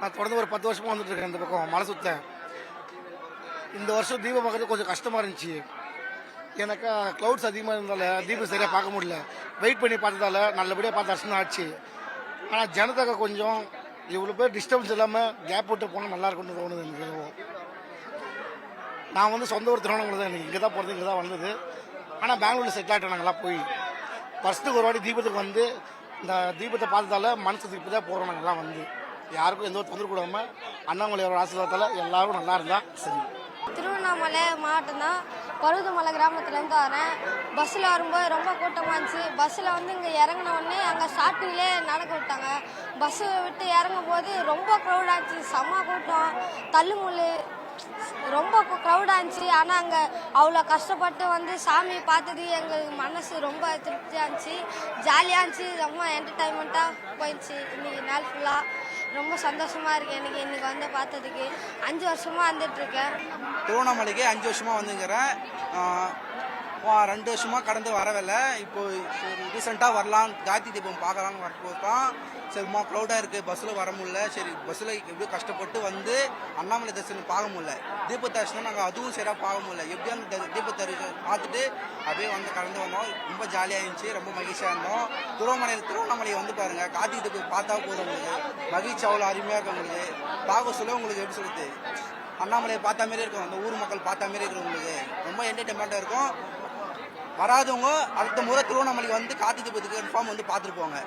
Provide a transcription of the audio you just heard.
நான் தொடர்ந்து ஒரு பத்து வருஷமாக வந்துட்டு இருக்கேன் இந்த பக்கம் மலை சுத்த. இந்த வருஷம் தீபம் பார்க்கறது கொஞ்சம் கஷ்டமாக இருந்துச்சு. எனக்கா க்ளவுட்ஸ் அதிகமாக இருந்தால தீபம் சரியாக பார்க்க முடியல. வெயிட் பண்ணி பார்த்ததால நல்லபடியாக பார்த்து தர்ஷனம் ஆச்சு. ஆனால் ஜனத்தொகை கொஞ்சம் இவ்வளோ பேர் டிஸ்டர்பன்ஸ் இல்லாமல் கேப் விட்டு போனால் நல்லா இருக்கும்னு தோணுது எனக்கு நான் வந்து சொந்த ஒரு திருவண்ணாமலை தான் எனக்கு. இங்கே தான் போகிறது இங்கே தான் வந்தது ஆனால் பெங்களூரில் செட்டில் ஆகிட்டோம் நாங்கள்லாம் போய். வருஷத்துக்கு ஒரு வாட்டி தீபத்துக்கு வந்து இந்த தீபத்தை பார்த்ததால மனசு திருப்பி தான் போகிறோம் நாங்கள்லாம் வந்து. யாருக்கும் எந்த ஒரு தொந்தரவு கூடாம அண்ணாமலையோட ஆசீர்வாதத்தால் எல்லாரும் நல்லா இருந்தா சரி. திருவண்ணாமலை மாவட்டம் தான் பருவதமலை கிராமத்துலேருந்து வரேன் பஸ்ஸில் வரும்போது ரொம்ப கூட்டமாக இருந்துச்சு. பஸ்ஸில் வந்து இங்கே இறங்கின உடனே அங்கே ஸ்டார்டிங்லேயே நடக்க விட்டாங்க. பஸ்ஸு விட்டு இறங்கும் போது ரொம்ப க்ரௌடாக இருந்துச்சு. செம்ம கூட்டம். தள்ளுமுள்ளு. ரொம்ப க்ரௌடாக இருந்துச்சு. ஆனால் அங்கே அவ்வளோ கஷ்டப்பட்டு வந்து சாமி பார்த்தது எங்களுக்கு மனசு ரொம்ப திருப்தியாக இருந்துச்சு. ஜாலியாக இருந்துச்சு. ரொம்ப என்டர்டைன்மெண்ட்டாக போயிடுச்சு. இன்னைக்கு நாள் ஃபுல்லாக ரொம்ப சந்தோஷமாக இருக்கு. எனக்கு இன்னைக்கு வந்து பார்த்ததுக்கு. அஞ்சு வருஷமாக வந்துட்டு இருக்கேன். திருவண்ணாமலைக்கு அஞ்சு வருஷமா வந்துங்கிறேன். ரெண்டு வருஷமாக கடந்து வரவில்லை. இப்போ ரீசெண்டாக வரலாம் காத்தி தீபம் பார்க்கலான்னு வரப்போதான் தான் சரிம்மா க்ரௌடாக இருக்குது பஸ்ஸில் வர முடியல. சரி பஸ்ஸில் எப்படியோ கஷ்டப்பட்டு வந்து அண்ணாமலை தரிசனம் பார்க்க முடியல. தீப தரிசனம் நாங்கள் அதுவும் சரியாக பார்க்க முடியல. எப்படியோ அந்த தீப தரிசனம் பார்த்துட்டு அப்படியே வந்து கடந்து வந்தோம். ரொம்ப ஜாலியாக இருந்துச்சு ரொம்ப மகிழ்ச்சியாக இருந்தோம். திருவண்ணாமலை திருவண்ணாமலையை வந்து பாருங்கள் கார்த்திகை தீபம் பார்த்தா போதும் உங்களுக்கு. மகிழ்ச்சி அவ்வளோ அருமையாக இருக்கும் உங்களுக்கு. பார்க்க சொல்ல உங்களுக்கு எப்படி சொல்லுது அண்ணாமலையை பார்த்த மாதிரி இருக்கும். அந்த ஊர் மக்கள் பார்த்த மாதிரி இருக்கும் உங்களுக்கு. ரொம்ப என்டர்டைன்மெண்ட்டாக இருக்கும். வராதவங்க அடுத்த முறை திருவண்ணாமலை வந்து கார்த்திகை தீபத்துக்கு கன்ஃபார்ம் வந்து பார்த்துட்டு போங்க.